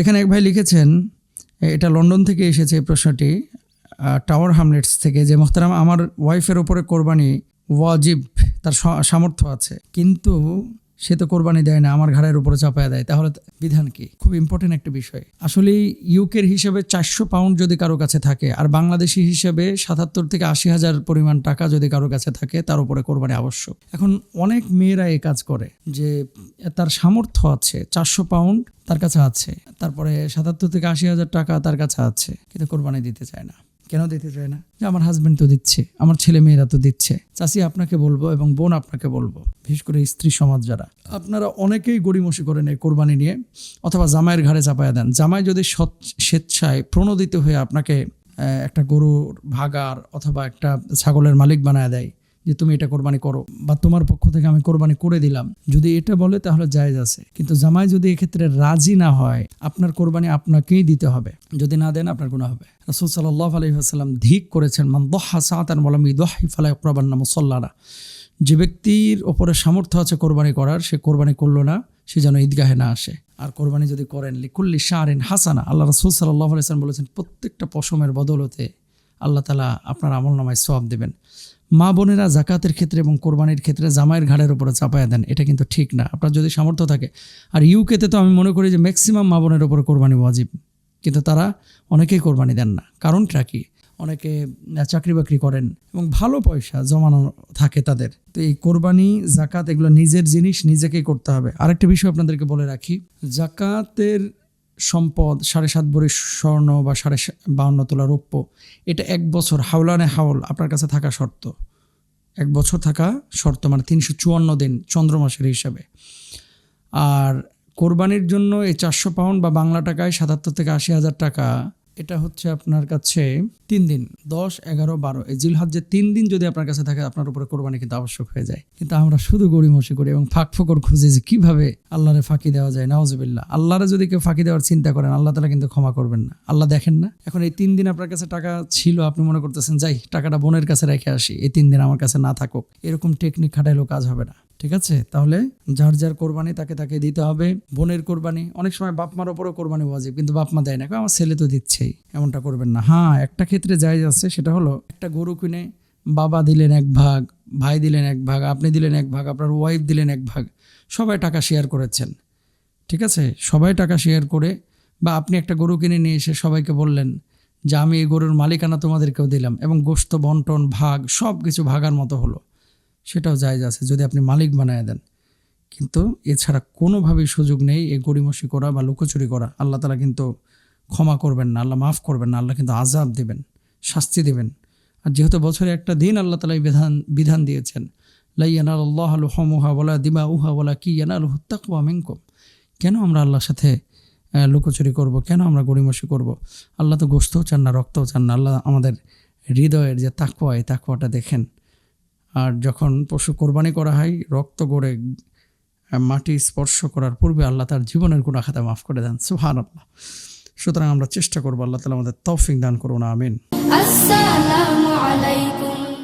এখানে এক ভাই লিখেছেন, এটা লন্ডন থেকে এসেছে এই প্রশ্নটি টাওয়ার হামলেটস থেকে যে মোহতারাম আমার ওয়াইফের ওপরে কোরবানি ওয়াজিব, তার সামর্থ্য আছে। কিন্তু সে তো কোরবানি দেয় না, আমার ঘাড়ের উপরে চাপায় দেয়। তাহলে বিধান কি? খুব ইম্পর্টেন্ট একটা বিষয়। আসলে ইউকের হিসেবে চারশো পাউন্ড যদি কারও কাছে থাকে, আর বাংলাদেশি হিসেবে সাতাত্তর থেকে আশি হাজার পরিমাণ টাকা যদি কারও কাছে থাকে, তার উপরে কোরবানি আবশ্যক। এখন অনেক মেয়েরা এই কাজ করে, যে তার সামর্থ্য আছে, চারশো পাউন্ড তার কাছে আছে, তারপরে সাতাত্তর থেকে আশি হাজার টাকা তার কাছে আছে, কিন্তু কোরবানি দিতে চায় না। কেন দিতে চায় না? যে আমার হাজব্যান্ড তো দিচ্ছে, আমার ছেলে মেয়েরা তো দিচ্ছে। চাষি আপনাকে বলব এবং বোন আপনাকে বলব, বিশেষ করে স্ত্রী সমাজ যারা, আপনারা অনেকেই গড়িমসি করেন এই কোরবানি নিয়ে, অথবা জামাইয়ের ঘাড়ে চাপায়া দেন। জামাই যদি সৎ- স্বেচ্ছায় প্রণোদিত হয়ে আপনাকে একটা গরুর ভাগার অথবা একটা ছাগলের মালিক বানায় দেয় যে তুমি এটা কোরবানি করো বা তোমার পক্ষ থেকে আমি কোরবানি করে দিলাম। যদি এটা বলে তাহলে জায়েজ আছে। কিন্তু জামাই যদি এক্ষেত্রে রাজি না হয়, আপনার কোরবানি আপনাকেই দিতে হবে। যদি না দেন আপনার গুণা হবে। রসুল সাল্লাহ আলহিহাসাল্লাম ধিক করেছেন, মান দহা সাঁতার মলাম ইদহি ফালাই প্রবান্না মুসল্লারা। যে ব্যক্তির ওপরে সামর্থ্য আছে কোরবানি করার, সে কোরবানি করল না, সে যেন ঈদগাহে না আসে। আর কোরবানি যদি করেন, লিকুল্লি শাহরিন হাসানা, আল্লাহ রসুল সাল্লাহ আলাইসালাম বলেছেন, প্রত্যেকটা পশমের বদলতে আল্লাহ তালা আপনার আমল নামায় সব দেবেন। মা বোনেরা জাকাতের ক্ষেত্রে এবং কোরবানির ক্ষেত্রে জামাইয়ের ঘাড়ের উপরে চাপায় দেন, এটা কিন্তু ঠিক না। আপনার যদি সামর্থ্য থাকে। আর ইউকেতে তো আমি মনে করি যে ম্যাক্সিমাম মা বোনের উপরে কোরবানি ওয়াজিব। কিন্তু তারা অনেকেই কোরবানি দেন না। কারণটা কি? অনেকে চাকরি বাকরি করেন এবং ভালো পয়সা জমানো থাকে তাদের। তো এই কোরবানি, জাকাত এগুলো নিজের জিনিস, নিজেকেই করতে হবে। আরেকটা বিষয় আপনাদেরকে বলে রাখি। জাকাতের সম্পদ, সাড়ে সাত ভরি স্বর্ণ বা সাড়ে বাউন্ন তোলা রৌপ্য, এটা এক বছর হাওলানে হাওল আপনার কাছে থাকা শর্ত। এক বছর থাকা শর্ত মানে তিনশো চুয়ান্ন দিন চন্দ্র মাসের হিসাবে। আর কোরবানির জন্য এই চারশো পাউন্ড বা বাংলা টাকায় সাতাত্তর থেকে আশি হাজার টাকা এটা হচ্ছে আপনার কাছে তিন দিন, দশ, এগারো, বারো। এই জিলহাজ্যের তিন দিন যদি আপনার কাছে থাকে, আপনার উপরে কোরবানি কিন্তু আবশ্যক হয়ে যায়। কিন্তু আমরা শুধু গড়িমসি করি এবং ফাঁক ফোকর খুঁজি যে কীভাবে আল্লাহরে ফাঁকি দেওয়া যায় নওয়াজবিল্লা আল্লাহরে যদি কেউ ফাঁকি দেওয়ার চিন্তা করেন, আল্লাহ তালা কিন্তু ক্ষমা করবেন না। আল্লাহ দেখেন না। এখন এই তিন দিন আপনার কাছে টাকা ছিল, আপনি মনে করতেছেন, যাই, টাকাটা বোনের কাছে রেখে আসি। এই তিন দিন আমার কাছে না থাকুক। এরকম টেকনিক খাটাইলেও কাজ হবে না। ঠিক আছে? তাহলে যার যার কোরবানি তাকে তাকে দিতে হবে। বোনের কোরবানি, অনেক সময় বাপ মার ওপরও কোরবানি ওয়াজিব, কিন্তু বাপ মা দেয় না। আমার ছেলে তো দিচ্ছেই এমনটা করবেন না। হ্যাঁ একটা ক্ষেত্রে যাই আছে, সেটা হলো একটা গরু কিনে বাবা দিলেন এক ভাগ, ভাই দিলেন এক ভাগ, আপনি দিলেন এক ভাগ, আপনার ওয়াইফ দিলেন এক ভাগ, সবাই টাকা শেয়ার করেছেন। ঠিক আছে? সবাই টাকা শেয়ার করে বা আপনি একটা গরু কিনে নিয়ে এসে সবাইকে বললেন যে, আমি এই গরুর মালিকানা তোমাদেরকেও দিলাম। এবং গোস্ত বন্টন, ভাগ সব কিছু ভাগার মতো হলো। সেটাও জায়জ আছে যদি আপনি মালিক বানায় দেন। কিন্তু এছাড়া কোনোভাবেই সুযোগ নেই এই গড়িমসি করা বা লুকোচুরি করা। আল্লাহ তালা কিন্তু ক্ষমা করবেন না, আল্লাহ মাফ করবেন না, আল্লাহ কিন্তু আজাব দেবেন, শাস্তি দেবেন। আর যেহেতু বছরে একটা দিন আল্লাহ তালা বিধান বিধান দিয়েছেন লাইয়ানাল আল্লাহ আলু হমুহা বলা দিমা উহা বলা কি ইয়ানাল হুত্তাকুয়া মিনকুম? কেন আমরা আল্লাহর সাথে লুকোচুরি করব? কেন আমরা গড়িমসি করব? আল্লাহ তো গোস্তও চান না, রক্তও চান না। আল্লাহ আমাদের হৃদয়ের যে তাকুয়া এই তাকুয়াটা দেখেন। আর যখন পশু কোরবানি করা হয়, রক্ত গড়ে মাটি স্পর্শ করার পূর্বে আল্লাহ তার জীবনের গুণা খাতা মাফ করে দেন। সুহান আল্লাহ সুতরাং আমরা চেষ্টা করব আল্লাহ তালা আমাদের তৌফিক দান করুন, আমিন।